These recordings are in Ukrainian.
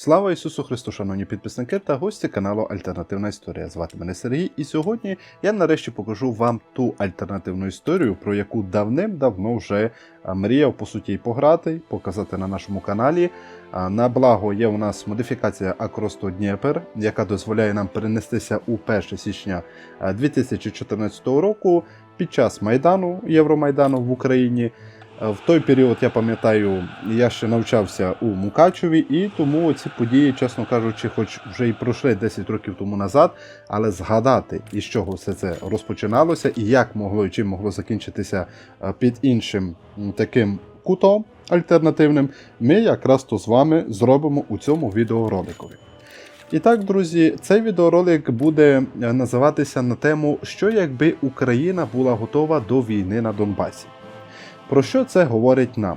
Слава Ісусу Христу, шановні підписники та гості каналу Альтернативна Історія. Звати мене Сергій, і сьогодні я нарешті покажу вам ту альтернативну історію, про яку давним-давно вже мріяв по суті і пограти, показати на нашому каналі. На благо є у нас модифікація Акросту Дніпер, яка дозволяє нам перенестися у 1 січня а, 2014 року під час Майдану, Євромайдану в Україні. Е, В той період, я пам'ятаю, я ще навчався у Мукачеві, і тому ці події, чесно кажучи, хоч вже і пройшли 10 років тому назад, але згадати, із чого все це розпочиналося, і як могло і чим могло закінчитися е, під іншим таким кутом альтернативним, ми якраз то з вами зробимо у цьому відеороликові. І так, друзі, цей відеоролик буде е, називатися на тему, що якби Україна була готова до війни на Донбасі. Про що це говорить нам?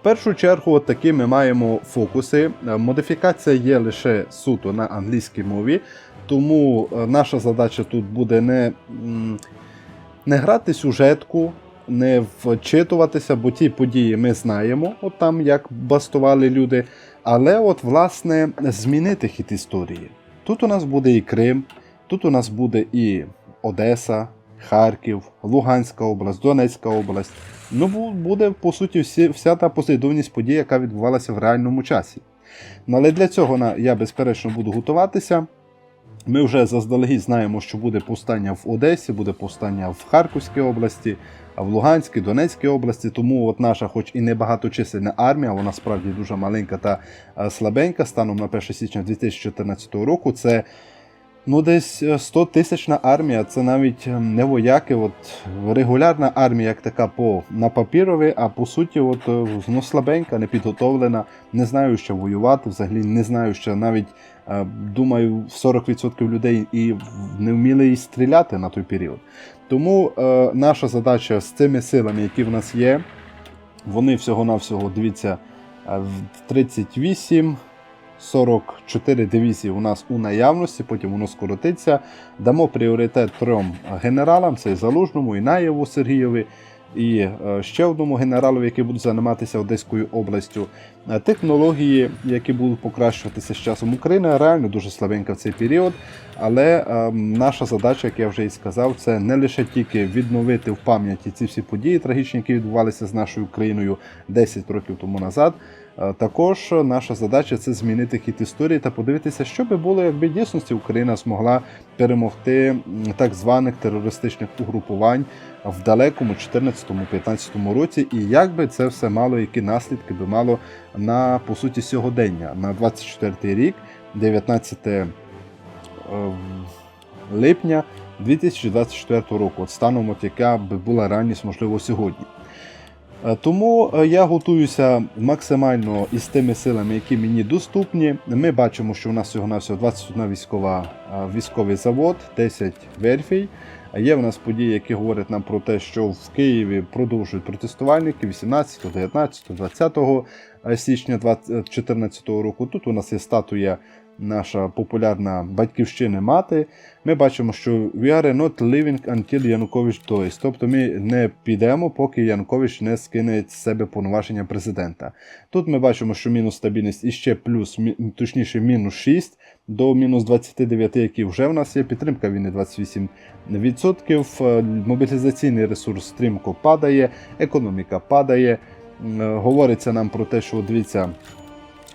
В першу чергу, такі ми маємо фокуси. Е, Модифікація є лише суто на англійській мові, тому е, наша задача тут буде не, не грати сюжетку, не вчитуватися, бо ті події ми знаємо, от там як бастували люди. Але от, власне, змінити хід історії. Тут у нас буде і Крим, тут у нас буде і Одеса, Харків, Луганська область, Донецька область. Ну, буде по суті всі, вся та послідовність подій, яка відбувалася в реальному часі. Ну, але для цього я безперечно буду готуватися. Ми вже заздалегідь знаємо, що буде повстання в Одесі, буде повстання в Харківській області, в Луганській, Донецькій області. Тому от наша, хоч і небагаточисельна армія, вона справді дуже маленька та е, слабенька, станом на 1 січня 2014 року. Це ну, десь е, 100 тисячна армія, це навіть е, не вояки. От регулярна армія, як така по на папірові, а по суті, от е, ну, слабенька, непідготовлена, не знаю, що воювати, взагалі не знаю, що навіть. Е, Думаю, 40% людей і не вміли і стріляти на той період. Тому е, наша задача з цими силами, які в нас є, вони всього-навсього, дивіться, е, в 38, 44 дивізії у нас у наявності, потім воно скоротиться. Дамо пріоритет трьом генералам: це і Залужному, і Наєву Сергієві, і е, ще одному генералу, який буде займатися Одеською областю. Е, Технології, які будуть покращуватися з часом. Україна реально дуже слабенька в цей період. Але е, наша задача, як я вже і сказав, це не лише тільки відновити в пам'яті ці всі події трагічні, які відбувалися з нашою країною 10 років тому назад. Е, Також наша задача це змінити хід історії та подивитися, що би було, якби дійсності Україна змогла перемогти так званих терористичних угрупувань в далекому 14-15 році, і як би це все мало, які наслідки би мало на по суті сьогодення на 24 рік, 19 е, липня 2024 року, от станом, от яка би була ранність, можливо, сьогодні. Е, Тому е, я готуюся максимально із тими силами, які мені доступні. Ми бачимо, що у нас всього навсього 21 військова, е, військовий завод, 10 верфій. Є в нас події, які говорять нам про те, що в Києві продовжують протестувальники 18, 19, 20 січня 2014 року. Тут у нас є статуя наша популярна батьківщини мати. Ми бачимо, що we are not living until Янукович dies. Тобто ми не підемо, поки Янукович не скине з себе повноваження президента. Тут ми бачимо, що мінус стабільність і ще плюс, точніше, мінус 6 до мінус 29, які вже в нас є. Підтримка війни 28%. Е, Мобілізаційний ресурс стрімко падає, економіка падає. Е, Говориться нам про те, що дивіться,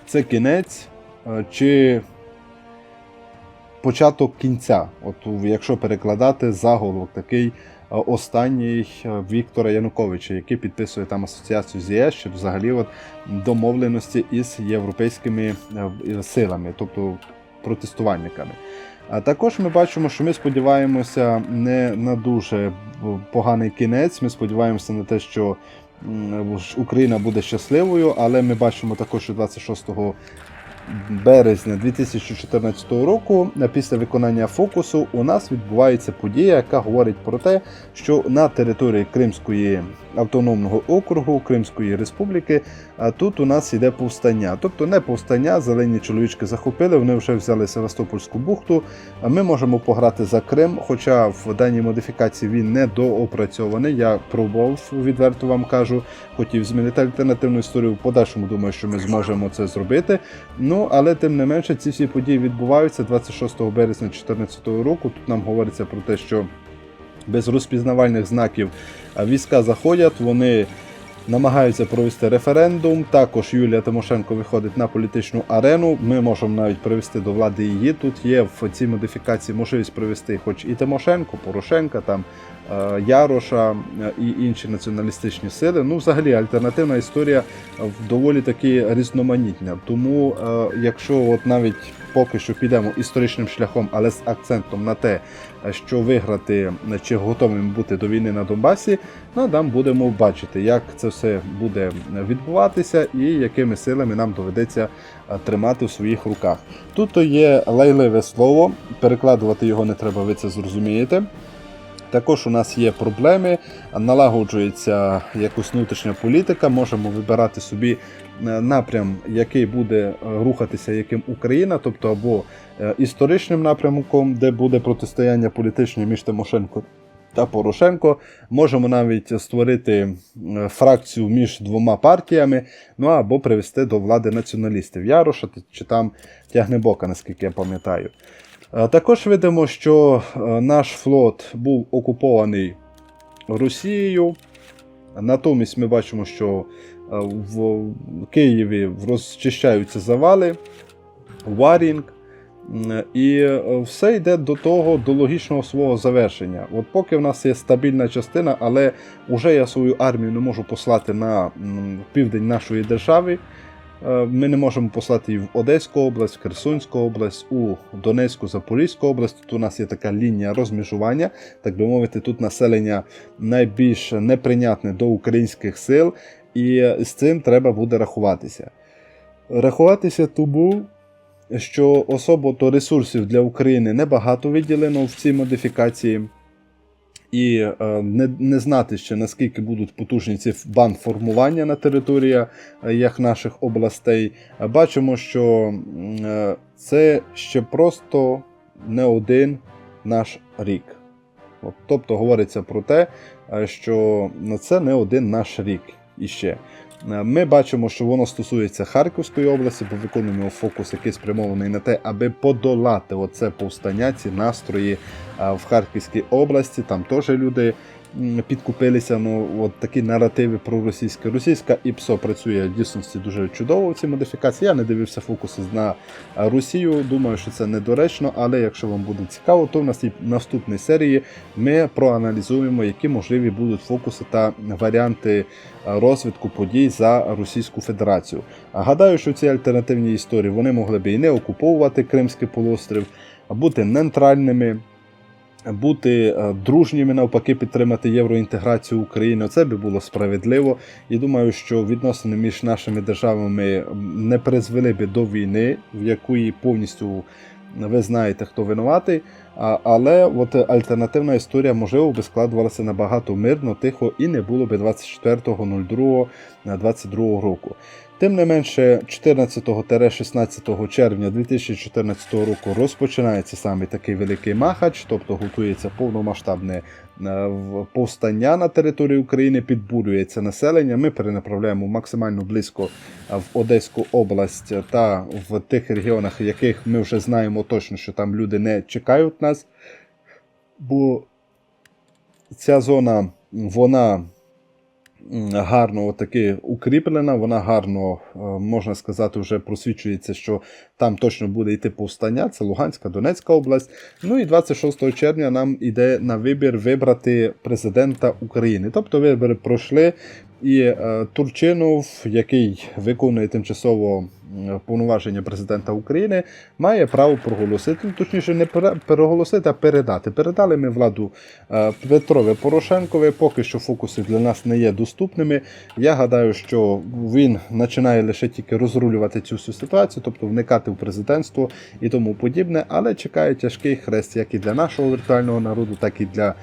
це кінець. е, Чи початок кінця, от якщо перекладати заголовок такий е, останній е, Віктора Януковича, який підписує там асоціацію з ЄС, чи взагалі от домовленості із європейськими е, силами, тобто протестувальниками. А також ми бачимо, що ми сподіваємося не на дуже поганий кінець. Ми сподіваємося на те, що Україна буде щасливою, але ми бачимо також, що 26 березня 2014 року, е, після виконання фокусу, у нас відбувається подія, яка говорить про те, що на території Кримської автономного округу Кримської республіки А тут у нас йде повстання. Тобто не повстання, зелені чоловічки захопили, вони вже взяли Севастопольську бухту. А Ми можемо пограти за Крим, хоча в даній модифікації він не доопрацьований. Я пробував, відверто вам кажу, хотів змінити альтернативну історію. В подальшому думаю, що ми зможемо це зробити. Ну, але тим не менше, ці всі події відбуваються 26 березня 2014 року. Тут нам говориться про те, що без розпізнавальних знаків війська заходять, вони намагаються провести референдум. Також Юлія Тимошенко виходить на політичну арену. Ми можемо навіть привести до влади її. Тут є в цій модифікації можливість привести хоч і Тимошенко, Порошенка, там е, Яроша е, і інші націоналістичні сили. Ну, взагалі, альтернативна історія доволі таки різноманітна. Тому, е, якщо от навіть поки що підемо історичним шляхом, але з акцентом на те, що виграти чи готовим бути до війни на Донбасі, ну, там будемо бачити, як це все буде відбуватися і якими силами нам доведеться е, тримати в своїх руках. Тут є лайливе слово, перекладувати його не треба, ви це зрозумієте. Також у нас є проблеми, налагоджується якось внутрішня політика, можемо вибирати собі напрям, який буде е, рухатися яким Україна, тобто або е, історичним напрямком, де буде протистояння політичне між Тимошенко та Порошенко. Можемо навіть створити е, фракцію між двома партіями, ну або привести до влади націоналістів Яроша чи там Тягнебока, наскільки я пам'ятаю. Е, Також видимо, що е, наш флот був окупований Росією. Натомість ми бачимо, що е, в Києві розчищаються завали, варінг. І е, все йде до того, до логічного свого завершення. От поки в нас є стабільна частина, але вже я свою армію не можу послати на південь нашої держави. Е, Ми не можемо послати її в Одеську область, в Херсонську область, у Донецьку, Запорізьку область. Тут у нас є така лінія розмежування, так би мовити, тут населення найбільш неприйнятне до українських сил, і з цим треба буде рахуватися. Рахуватися тому, що особо-то ресурсів для України небагато виділено в цій модифікації. І е, не, не знати ще наскільки будуть потужні ці банд-формування на території е, наших областей. Бачимо, що е, це ще просто не один наш рік. От, тобто говориться про те, що це не один наш рік іще. Е, Ми бачимо, що воно стосується Харківської області, бо виконуємо фокус, який спрямований на те, аби подолати оце повстання, ці настрої е, в Харківській області. Там теж люди підкупилися. Ну, от такі наративи проросійські. Російська ІПСО працює в дійсності дуже чудово в цій модифікації. Я не дивився фокуси на Росію. Думаю, що це недоречно, але якщо вам буде цікаво, то в нас наступній серії ми проаналізуємо, які можливі будуть фокуси та варіанти розвитку подій за Російську Федерацію. Гадаю, що ці альтернативні історії вони могли б і не окуповувати Кримський полуострів, а бути нейтральними. Бути е, дружніми, навпаки, підтримати євроінтеграцію України. Це би було справедливо. І думаю, що відносини між нашими державами не призвели би до війни, в якої повністю ви знаєте, хто винуватий. А, але от альтернативна історія, можливо, би складувалася набагато мирно, тихо і не було би 24.02.22 року. Тим не менше, 14-16 червня 2014 року розпочинається саме такий великий махач, тобто готується повномасштабне е, повстання на території України, підбурюється населення. Ми перенаправляємо максимально близько е, в Одеську область та в тих регіонах, яких ми вже знаємо точно, що там люди не чекають нас. Бо ця зона, вона гарно таки укріплена, вона гарно, е, можна сказати, вже просвічується, що там точно буде йти повстання. Це Луганська, Донецька область. Ну і 26 червня нам йде на вибір вибрати президента України. Тобто вибори пройшли. І е, Турчинов, який виконує тимчасово повноваження президента України, має право проголосити, точніше, не пере- переголосити, а передати. Передали ми владу е, Петрові Порошенкові. Поки що фокуси для нас не є доступними. Я гадаю, що він починає лише тільки розрулювати цю всю ситуацію, тобто вникати в президентство і тому подібне, але чекає тяжкий хрест як і для нашого віртуального народу, так і для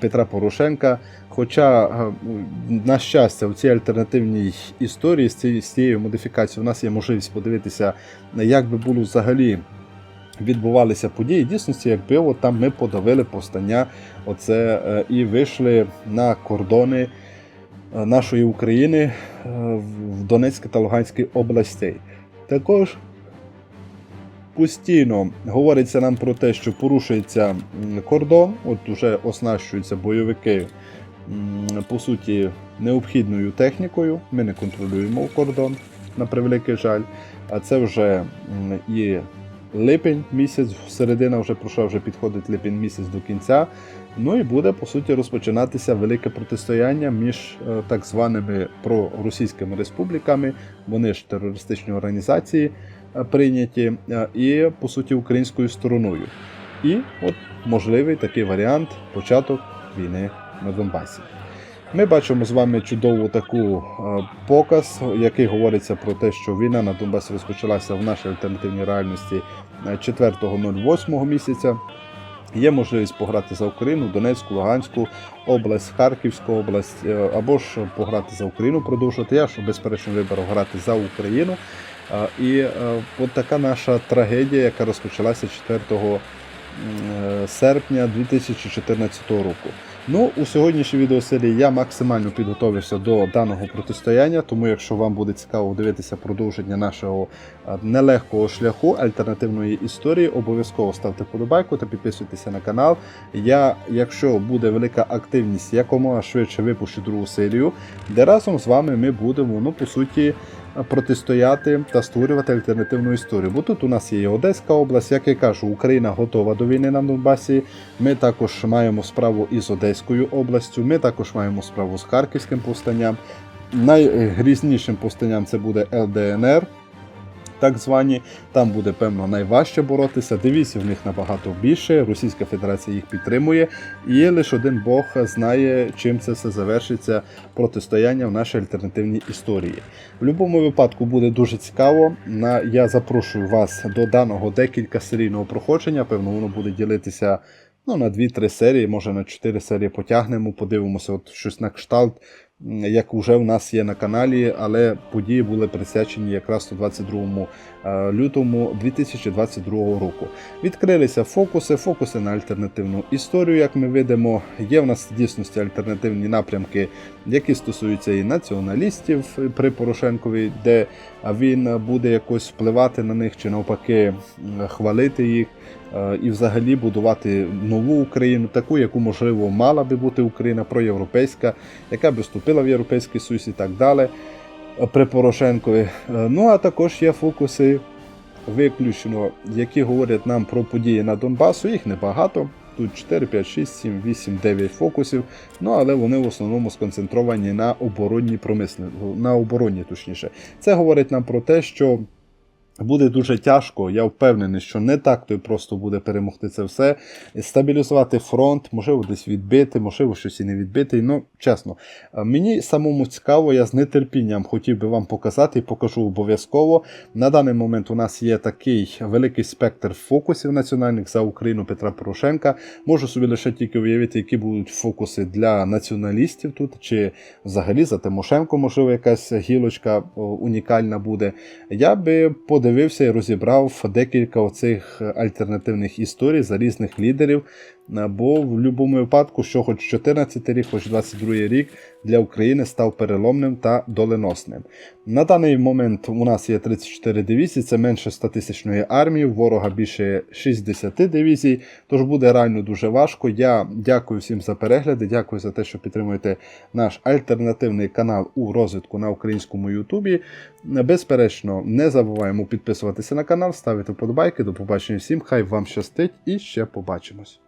Петра Порошенка. Хоча, е, на щастя, в цій альтернативній історії з цією, модифікацією у нас є можливість подивитися, як би було взагалі відбувалися події. Дійсності, якби от там ми подавили повстання оце, е, і вийшли на кордони е, нашої України в Донецькій та Луганській областей. Також постійно говориться нам про те, що порушується кордон, от уже оснащуються бойовики по суті необхідною технікою. Ми не контролюємо кордон, на превеликий жаль. А це вже і липень місяць, середина вже пройшла, вже підходить липень місяць до кінця. Ну і буде по суті розпочинатися велике протистояння між е, так званими проросійськими республіками. Вони ж терористичні організації прийняті, е, і по суті українською стороною. І от можливий такий варіант початок війни на Донбасі. Ми бачимо з вами чудову таку е, показ, який говориться про те, що війна на Донбасі розпочалася в нашій альтернативній реальності е, 4.08 місяця. Є можливість пограти за Україну, Донецьку, Луганську область, Харківську область, е, або ж пограти за Україну, продовжувати. Я що безперечно виберу грати за Україну. І е, от така наша трагедія, яка розпочалася 4 е, серпня 2014 року. Ну, у сьогоднішній відеосерії я максимально підготовився до даного протистояння, тому якщо вам буде цікаво дивитися продовження нашого е, нелегкого шляху альтернативної історії, обов'язково ставте вподобайку та підписуйтеся на канал. Я, якщо буде велика активність, якомога швидше випущу другу серію, де разом з вами ми будемо, ну по суті, протистояти та створювати альтернативну історію. Бо тут у нас є Одеська область, як я кажу, Україна готова до війни на Донбасі. Ми також маємо справу із Одеською областю. Ми також маємо справу з Харківським повстанням. Найгрізнішим повстанням це буде ЛДНР. Так звані, там буде певно найважче боротися. Дивізій в них набагато більше. Російська Федерація їх підтримує, і лише один Бог знає, чим це все завершиться протистояння в нашій альтернативній історії. В будь-якому випадку буде дуже цікаво. Я запрошую вас до даного декілька серійного проходження. Певно, воно буде ділитися. Ну, на 2-3 серії, може на 4 серії потягнемо, подивимося, от щось на кшталт, як вже в нас є на каналі, але події були присвячені якраз у 22 е, лютому 2022 року. Відкрилися фокуси, фокуси на альтернативну історію, як ми видимо. Є в нас в дійсності альтернативні напрямки, які стосуються і націоналістів при Порошенкові, де він буде якось впливати на них чи навпаки хвалити їх. Е, І взагалі будувати нову Україну, таку, яку можливо мала би бути Україна проєвропейська, яка би вступила в Європейський Союз і так далі е, при Порошенкові. Е, Ну а також є фокуси виключно, які говорять нам про події на Донбасу. Їх небагато. Тут 4, 5, 6, 7, 8, 9 фокусів. Ну але вони в основному сконцентровані на оборонній промислі, на обороні, точніше. Це говорить нам про те, що Буде дуже тяжко, я впевнений, що не так то й просто буде перемогти це все. Стабілізувати фронт, можливо, десь відбити, можливо, щось і не відбити. Ну, чесно, е, мені самому цікаво, я з нетерпінням хотів би вам показати і покажу обов'язково. На даний момент у нас є такий великий спектр фокусів національних за Україну Петра Порошенка. Можу собі лише тільки уявити, які будуть фокуси для націоналістів тут, чи взагалі за Тимошенко, можливо, якась гілочка унікальна буде. Я би подивився і розібрав декілька оцих альтернативних історій за різних лідерів. Бо в будь-якому випадку, що хоч 14 рік, хоч 22 рік для України став переломним та доленосним. На даний момент у нас є 34 дивізії, це менше 100 тисячної армії, ворога більше 60 дивізій, тож буде реально дуже важко. Я дякую всім за перегляди, дякую за те, що підтримуєте наш альтернативний канал у розвитку на українському Ютубі. Безперечно, не забуваємо підписуватися на канал, ставити вподобайки. До побачення всім, хай вам щастить і ще побачимось.